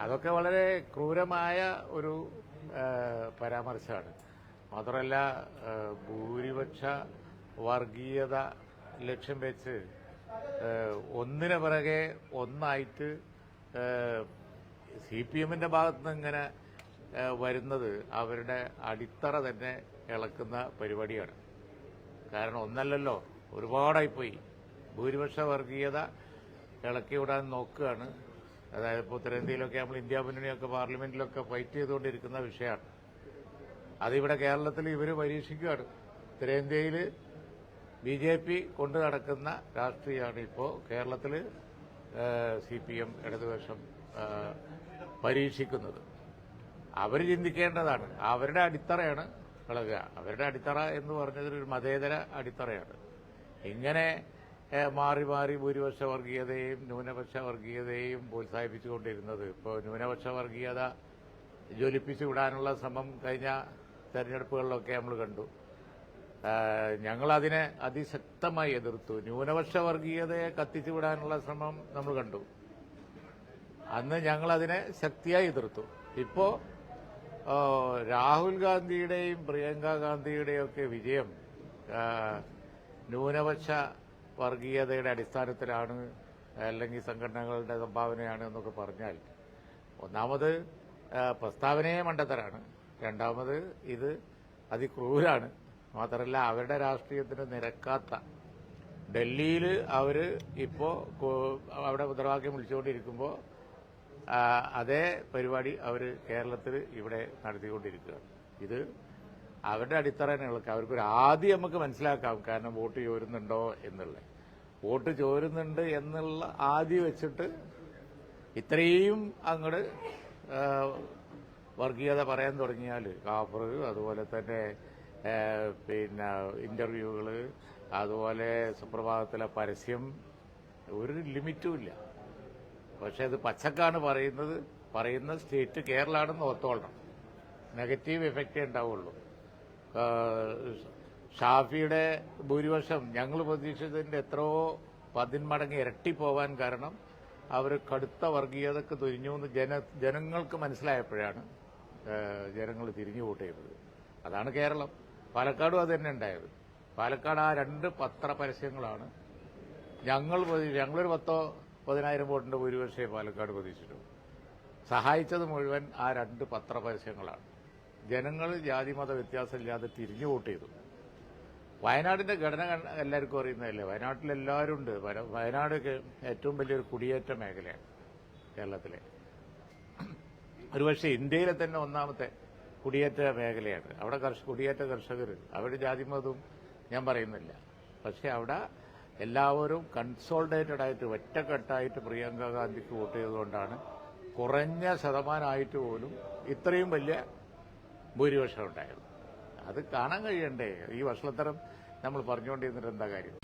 അതൊക്കെ വളരെ ക്രൂരമായ ഒരു പരാമർശമാണ്. മാത്രമല്ല ഭൂരിപക്ഷ വർഗീയത ലക്ഷ്യം വെച്ച് ഒന്നിന് പിറകെ ഒന്നായിട്ട് സി പി എമ്മിന്റെ ഭാഗത്തുനിന്ന് ഇങ്ങനെ വരുന്നത് അവരുടെ അടിത്തറ തന്നെ ഇളക്കുന്ന പരിപാടിയാണ്. കാരണം ഒന്നല്ലല്ലോ ഒരുപാടായിപ്പോയി. ഭൂരിപക്ഷ വർഗീയത ഇളക്കി വിടാൻ നോക്കുകയാണ് അതായത് ഇപ്പോൾ ഉത്തരേന്ത്യയിലൊക്കെ നമ്മൾ ഇന്ത്യ മുന്നണിയൊക്കെ പാർലമെന്റിലൊക്കെ ഫൈറ്റ് ചെയ്തുകൊണ്ടിരിക്കുന്ന വിഷയമാണ്. അതിവിടെ കേരളത്തിൽ ഇവർ പരീക്ഷിക്കുകയാണ്. ഉത്തരേന്ത്യയിൽ ബി ജെ പി കൊണ്ടു നടക്കുന്ന രാഷ്ട്രീയമാണ് ഇപ്പോൾ കേരളത്തിൽ സി പി എം ഇടതുപക്ഷം പരീക്ഷിക്കുന്നത്. അവർ ചിന്തിക്കേണ്ടതാണ്. അവരുടെ അടിത്തറയാണ് ഇളകുക അവരുടെ അടിത്തറ എന്ന് പറഞ്ഞത് ഒരു മതേതര അടിത്തറയാണ്. ഇങ്ങനെ മാറി മാറി ഭൂരിപക്ഷ വർഗീയതയും ന്യൂനപക്ഷ വർഗീയതയും പ്രോത്സാഹിപ്പിച്ചുകൊണ്ടിരുന്നത്. ഇപ്പോൾ ന്യൂനപക്ഷ വർഗീയത ജ്വലിപ്പിച്ചു വിടാനുള്ള ശ്രമം കഴിഞ്ഞ തെരഞ്ഞെടുപ്പുകളിലൊക്കെ നമ്മൾ കണ്ടു. ഞങ്ങളതിനെ അതിശക്തമായി എതിർത്തു. ന്യൂനപക്ഷ വർഗീയതയെ കത്തിച്ചു വിടാനുള്ള ശ്രമം നമ്മൾ കണ്ടു. അന്ന് ഞങ്ങളതിനെ ശക്തിയായി എതിർത്തു. ഇപ്പോ രാഹുൽ ഗാന്ധിയുടെയും പ്രിയങ്ക ഗാന്ധിയുടെയും ഒക്കെ വിജയം ന്യൂനപക്ഷ വർഗീയതയുടെ അടിസ്ഥാനത്തിലാണ് അല്ലെങ്കിൽ സംഘടനകളുടെ സംഭാവനയാണ് എന്നൊക്കെ പറഞ്ഞാൽ ഒന്നാമത് പ്രസ്താവനയെ മണ്ടത്തരാണ്. രണ്ടാമത് ഇത് അതിക്രൂരാണ്. മാത്രമല്ല അവരുടെ രാഷ്ട്രീയത്തിന് നിരക്കാത്ത ഡൽഹിയിൽ അവർ ഇപ്പോൾ അവിടെ മുദ്രാവാക്യം വിളിച്ചുകൊണ്ടിരിക്കുമ്പോൾ അതേ പരിപാടി അവർ കേരളത്തിൽ ഇവിടെ നടത്തിക്കൊണ്ടിരിക്കുകയാണ്. ഇത് അവരുടെ അടിത്തറ അവർക്ക് അവർക്കൊരു ആദ്യം നമുക്ക് മനസ്സിലാക്കാം കാരണം വോട്ട് ചോരുന്നുണ്ടോ എന്നുള്ളത്. വോട്ട് ചോരുന്നുണ്ട് എന്നുള്ള ആദ്യം വെച്ചിട്ട് ഇത്രയും അങ്ങോട്ട് വർഗീയത പറയാൻ തുടങ്ങിയാൽ കാഫർ അതുപോലെ തന്നെ പിന്നെ ഇന്റർവ്യൂകൾ അതുപോലെ സുപ്രഭാതത്തിലെ പരസ്യം ഒരു ലിമിറ്റും ഇല്ല. പക്ഷെ അത് പച്ചക്കാണ് പറയുന്നത് പറയുന്ന സ്റ്റേറ്റ് കേരളാണെന്ന് ഓർത്തോളണം. നെഗറ്റീവ് എഫക്റ്റേ ഉണ്ടാവുള്ളൂ. ഷാഫിയുടെ ഭൂരിപക്ഷം ഞങ്ങൾ പ്രതീക്ഷിച്ചതിന്റെ എത്രയോ പതിന്മടങ്ങ് ഇരട്ടി പോവാൻ കാരണം അവർ കടുത്ത വർഗീയതക്ക് തുരിഞ്ഞു എന്ന് ജന ജനങ്ങൾക്ക് മനസ്സിലായപ്പോഴാണ് ജനങ്ങൾ തിരിഞ്ഞു വോട്ട് ചെയ്തത്. അതാണ് കേരളം. പാലക്കാടും അത് തന്നെ ഉണ്ടായത്. പാലക്കാട് ആ രണ്ട് പത്ര പരസ്യങ്ങളാണ് ഞങ്ങൾ ഞങ്ങളൊരു പത്തോ പതിനായിരം വോട്ടിന്റെ ഭൂരിപക്ഷമേ പാലക്കാട് പ്രതീക്ഷിച്ചിട്ടു സഹായിച്ചത് മുഴുവൻ ആ രണ്ട് പത്രപരസ്യങ്ങളാണ്. ജനങ്ങൾ ജാതിമത വ്യത്യാസമില്ലാതെ തിരിഞ്ഞു വോട്ട് ചെയ്തു. വയനാടിന്റെ ഘടന എല്ലാവർക്കും അറിയുന്നതല്ലേ? വയനാട്ടിൽ എല്ലാവരും ഉണ്ട് വയനാട് ഏറ്റവും വലിയൊരു കുടിയേറ്റ മേഖലയാണ് കേരളത്തിലെ. ഒരുപക്ഷെ ഇന്ത്യയിലെ തന്നെ ഒന്നാമത്തെ കുടിയേറ്റ മേഖലയാണ്. അവിടെ കുടിയേറ്റ കർഷകർ അവരുടെ ജാതിമതവും ഞാൻ പറയുന്നില്ല. പക്ഷെ അവിടെ എല്ലാവരും കൺസോൾട്ടേറ്റഡ് ആയിട്ട് ഒറ്റക്കെട്ടായിട്ട് പ്രിയങ്ക ഗാന്ധിക്ക് വോട്ട് ചെയ്തുകൊണ്ടാണ് കുറഞ്ഞ ശതമാനമായിട്ട് പോലും ഇത്രയും വലിയ ഭൂരിപക്ഷം ഉണ്ടായത്. അത് കാണാൻ കഴിയണ്ടേ? ഈ വഷളത്തരം നമ്മൾ പറഞ്ഞുകൊണ്ടിരുന്നിട്ട് എന്താ കാര്യം?